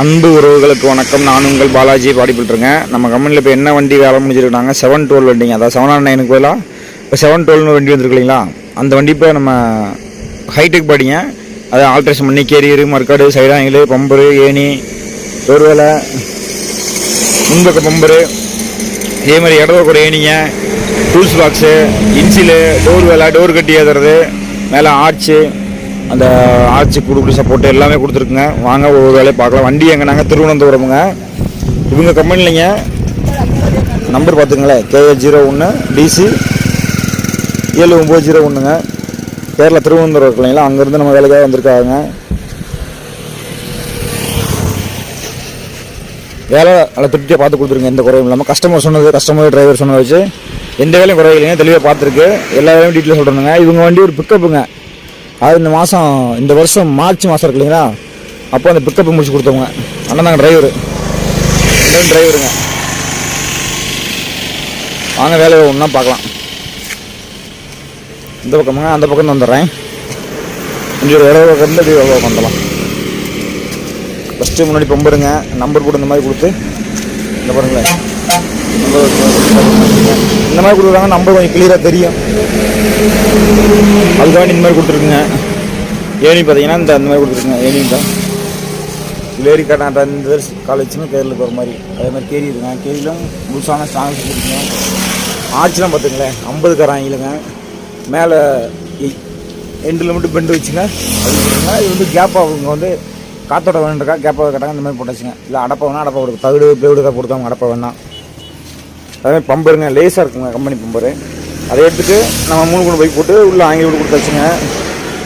அன்பு உறவுகளுக்கு வணக்கம். நான் உங்கள் பாலாஜி பாடிப்பிட்டுருங்க நம்ம கம்பெனியில் இப்போ என்ன வண்டி வேலை முடிஞ்சிருக்காங்க செவன் டுவெல் வண்டிங்க. அதாவது செவன் ஆன் நைனுக்கு oh பதிலாக இப்போ செவன் டுவெல்னு வண்டி வந்திருக்கு இல்லைங்களா அந்த வண்டி இப்போ நம்ம ஹைடெக் பாடிங்க. அதை ஆல்ட்ரேஷன் பண்ணி கேரியரு மறுக்காடு சைடாங்கிலு பம்பரு ஏணி ஒருவேளை முன்பக்க பம்பரு இதே மாதிரி இடத்துல கூட ஏணிங்க டூல்ஸ் பாக்ஸு இன்சிலு டோர் வேலை டோர் கட்டி ஏதுறது மேலே ஆர்ச்சு அந்த ஆட்சி கொடுக்குற சப்போர்ட் எல்லாமே கொடுத்துருக்குங்க. வாங்க ஒரு வேலையை பார்க்கலாம். வண்டி எங்கே? நாங்கள் திருவனந்தபுரமுங்க. இவங்க கம்பெனிலிங்க நம்பர் பார்த்துங்களேன் கேஏ ஜீரோ ஒன்று டிசி ஏழு ஒம்பது ஜீரோ ஒன்றுங்க கேரளா திருவனந்தபுரம் இருக்கு அங்கேருந்து நம்ம வேலைக்காக வந்திருக்காங்க. வேலை நல்லா திருப்தியாக பார்த்து கொடுத்துருங்க. எந்த குறையும் இல்லாமல் கஸ்டமர் சொன்னது கஸ்டமர் டிரைவர் சொன்னதை வச்சு எந்த வேலையும் குறையில்லைங்க. தெளிவாக பார்த்துருக்கு. எல்லா வேலையும் டீட்டெயில் சொல்கிறேங்க இவங்க வண்டி ஒரு பிக்கப்புங்க அது இந்த மாதம் இந்த வருஷம் மார்ச் மாதம் இருக்கு இல்லைங்களா? அப்போ அந்த பிக்கப் முடிச்சு கொடுத்தவங்க. அண்ணன் தாங்க டிரைவரு இன்னும் டிரைவருங்க வாங்க வேலை ஒன்றா பார்க்கலாம். இந்த பக்கமாக அந்த பக்கம் வந்துடுறேன். கொஞ்சம் ஒரு இடவு பக்கம் இருந்து அப்படியே வந்துடலாம். ஃபஸ்ட்டு முன்னாடி பம்பருங்க நம்பர் போட்டு இந்த மாதிரி கொடுத்து இந்த பாருங்களேன். இந்த மாதிரி கொடுக்குறாங்க நம்பர் கொஞ்சம் கிளியராக தெரியும். அதுக்காக இந்த மாதிரி கொடுத்துருக்குங்க. ஏணி பார்த்தீங்கன்னா இந்த அந்த மாதிரி கொடுத்துருக்குங்க. ஏணி தான் லேரி காட்டாட்ட இந்த காலேஜ்னு கேரளுக்கு வர மாதிரி. அதே மாதிரி கேரி இருக்குங்க. கேரியிலும் முழுசான ஸ்ட்ராங்ஸ் இருக்குங்க. ஆர்ச்லாம் பார்த்துங்களேன். ஐம்பது கராங்கிலுங்க மேலே எண்டில் மட்டும் பெண்டு வச்சுங்க. அது இது வந்து கேப் அவங்க வந்து காத்தோட வேணுன்றக்கா கேப்பாக கட்டாங்க. இந்த மாதிரி போட்டாச்சுங்க. இல்லை அடப்பை வேணா அடப்பை கொடுக்கும் தகுடு பேவுடுக்கா கொடுத்தாங்க. அடப்பை வேணாம் அதே மாதிரி பம்பருங்க. லேஸாக இருக்குங்க. Company bumper. அதை எடுத்துகிட்டு நம்ம மூணு கொண்டு போய் போட்டு உள்ளே ஆங்கில விட்டு கொடுத்தாச்சுங்க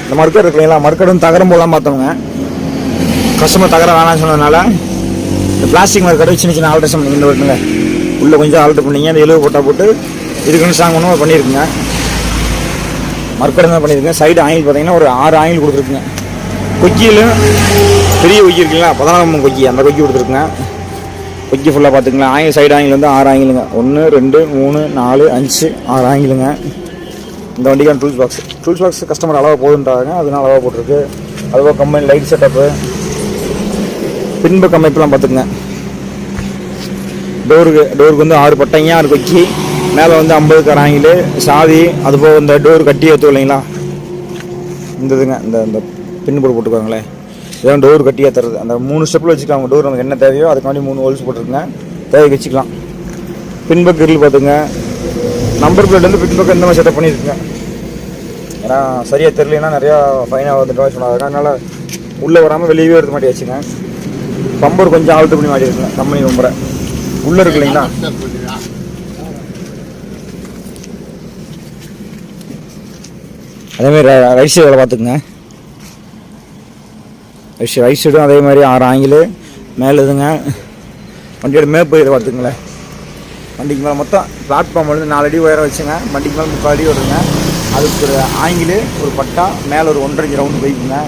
இந்த மறுக்கடை இருக்கு இல்லைங்களா மறுக்கடை தகரம் போடலாம் பார்த்தோங்க கஸ்டமர் தகரம் வேணாம்னு சொன்னதுனால இந்த பிளாஸ்டிக் மறுக்கடை சின்ன சின்ன ஆல்ட்ரேஷன் பண்ணி இந்த வருதுங்க உள்ளே கொஞ்சம் ஆல்ட்ரு பண்ணீங்க அந்த எழுவு போட்டால் போட்டு இதுக்குன்னு சாங் ஒன்று பண்ணியிருக்குங்க மறுக்கடை தான் பண்ணியிருக்கேன் சைடு ஆயில் பார்த்தீங்கன்னா ஒரு ஆறு ஆயில் கொடுத்துருக்குங்க. கொக்கியிலும் பெரிய கொக்கி இருக்குங்களா பதினாலாம் mm கொக்கி அந்த கொக்கி கொடுத்துருக்குங்க. கொக்கி ஃபுல்லாக பார்த்துக்கலாம் ஆங்கிள் சைடு ஆங்கிள் வந்து ஆறு ஆங்கிலுங்க ஒன்று ரெண்டு மூணு நாலு அஞ்சு ஆறு ஆங்கிலுங்க இந்த வண்டிக்கான tools box tools box customer அளவாக போகுதுன்றாங்க அதனால அளவாக போட்டிருக்கு. அதுபோக கம்பெனி லைட் செட்டப்பு பின்பக்க அமைப்புலாம் பார்த்துக்குங்க. டோருக்கு டோருக்கு வந்து ஆறு பட்டைங்க ஆறு கொக்கி. மேலே வந்து ஐம்பது கராங்கில் சாவி. அதுபோக இந்த டோர் கட்டி ஏற்று இல்லைங்களா இந்த இதுங்க இந்த இந்த பின் போட்டு போட்டுக்கோங்களேன். இதான் டோர் கட்டியாக தருது அந்த மூணு ஸ்டெப்பில் வச்சுக்கலாம். டோர் நமக்கு என்ன தேவையோ அதுக்காண்டி மூணு ஹோல்ஸ் போட்டிருக்குங்க. தேவைக்கு வச்சுக்கலாம். பின்பக் கிரில் பார்த்துங்க. நம்பர் பிளேட் வந்து பின்பக்கம் இந்த மாதிரி செட்டப் பண்ணியிருக்குங்க ஏன்னா சரியாக தெரியலனா நிறையா ஃபைனாக வந்துட்டு சொன்னாங்க அதனால் உள்ளே வராமல் வெளியவே எடுத்து மாட்டி வச்சுங்க பம்பர் கொஞ்சம் ஆல்ட்ரு பண்ணி மாட்டிருக்குங்க கம்பெனி பம்பரை உள்ளே இருக்கு இல்லைங்களா? அதேமாதிரி ரைட் சைடு வேலை பார்த்துக்குங்க. ரைட் சைடும் அதே மாதிரி ஆறு ஆங்கிலு மேலே இதுங்க. வண்டியோட மேப்பு இதை பார்த்துங்களேன் வண்டிக்கு மேலே மொத்தம் பிளாட்ஃபார்ம் வந்து நாலு அடி உயரம் வச்சுங்க. வண்டிக்கு மேலே முக்கால் அடி வருங்க அதுக்கு ஒரு ஆங்கிலு ஒரு பட்டா மேலே ஒரு ஒன்றரை ரவுண்டு போய்க்குங்க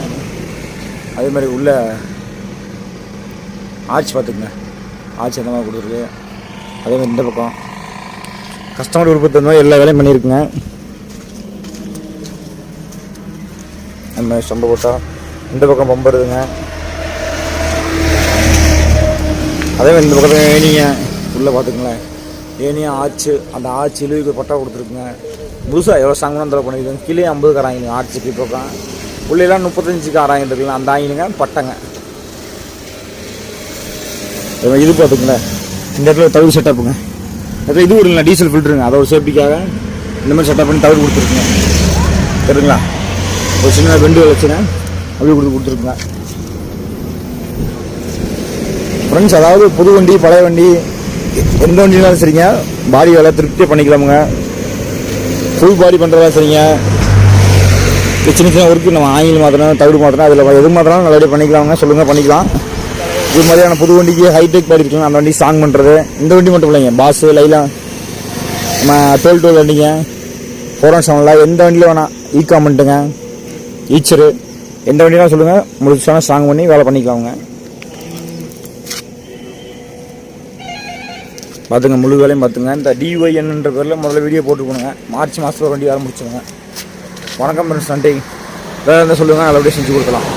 அதே மாதிரி உள்ள ஆர்ச் பார்த்துக்குங்க. ஆர்ச் அந்த மாதிரி கொடுத்துருக்கு? அதே மாதிரி இந்த பக்கம். கஸ்டமர் விருப்பத்து தகுந்த மாதிரி எல்லா வேலையும் பண்ணியிருக்குங்க. நம்ம சம்பை போட்டால் இந்த பக்கம் பம்பு அதே மாதிரி இந்த பக்கத்தில் ஏனிங்க உள்ளே பார்த்துக்கங்களேன். ஏனியா ஆச்சு அந்த ஆச்சு இழுவிக்கு பட்டா கொடுத்துருக்குங்க. முழுசாக எவ்வளோ ஸ்ட்ராங்காக அந்த பண்ணியிருக்காங்க கீழே ஐம்பது காராங்க ஆச்சுக்கு பக்கம். உள்ளெல்லாம் முப்பத்தஞ்சுக்கு ஆறாயிரம் இருக்குல்ல அந்த ஆயினுங்க பட்டைங்க. இது பார்த்துக்கங்களேன். இந்த இடத்துல தவிர செட்டப்புங்க அப்புறம் இது விடுங்களா டீசல் ஃபில்ட்ருங்க அதோட சேஃப்டிக்காக இந்த மாதிரி செட்டப் பண்ணி தவிர கொடுத்துருக்குங்க. சரிங்களா ஒரு சின்ன வெண்டு வச்சுங்க. அப்படியே கொடுத்து கொடுத்துருக்குங்க ஃப்ரெண்ட்ஸ் அதாவது புது வண்டி பழைய வண்டி எந்த வண்டினாலும் சரிங்க. பாடி வேலை திருப்தியாக பண்ணிக்கலாமுங்க. ஃபுல் பாடி பண்ணுறதா சரிங்க. சின்ன சின்ன ஒர்க்கு நம்ம ஆயில் மாற்றணும் தவிடு மாத்திரம் அதில் எது மாத்திரம் நல்லபடியாக பண்ணிக்கலாமுங்க. சொல்லுங்கள் பண்ணிக்கலாம். இது மாதிரியான புது வண்டிக்கு ஹைடெக் பாடி இருக்கலாம் அந்த வண்டி ஸ்ட்ராங் பண்ணுறது இந்த வண்டி மட்டும் இல்லைங்க பாஸு லைலாம் நம்ம டுவெல் டுவெல் வண்டிங்க. ஃபோர் ஒன் செவனில் எந்த வண்டியில் வேணாம் ஈ காமெண்ட்டுங்க ஈச்சரு எந்த வண்டியெலாம் சொல்லுங்கள் முழுசான ஸ்ட்ராங் பண்ணி வேலை பண்ணிக்கலாமுங்க பார்த்துங்க முழு வேலையும் பார்த்துங்க. இந்த டிஒய்என்ன்ற பேரில் முதல்ல வீடியோ போட்டுக்கணுங்க மார்ச் மாதத்தில் வண்டி வேலை வணக்கம் ஃப்ரெண்ட்ஸ் நன்றி. வேறு என்ன சொல்லுங்கள் நல்லபடியாக செஞ்சு கொடுக்கலாம்.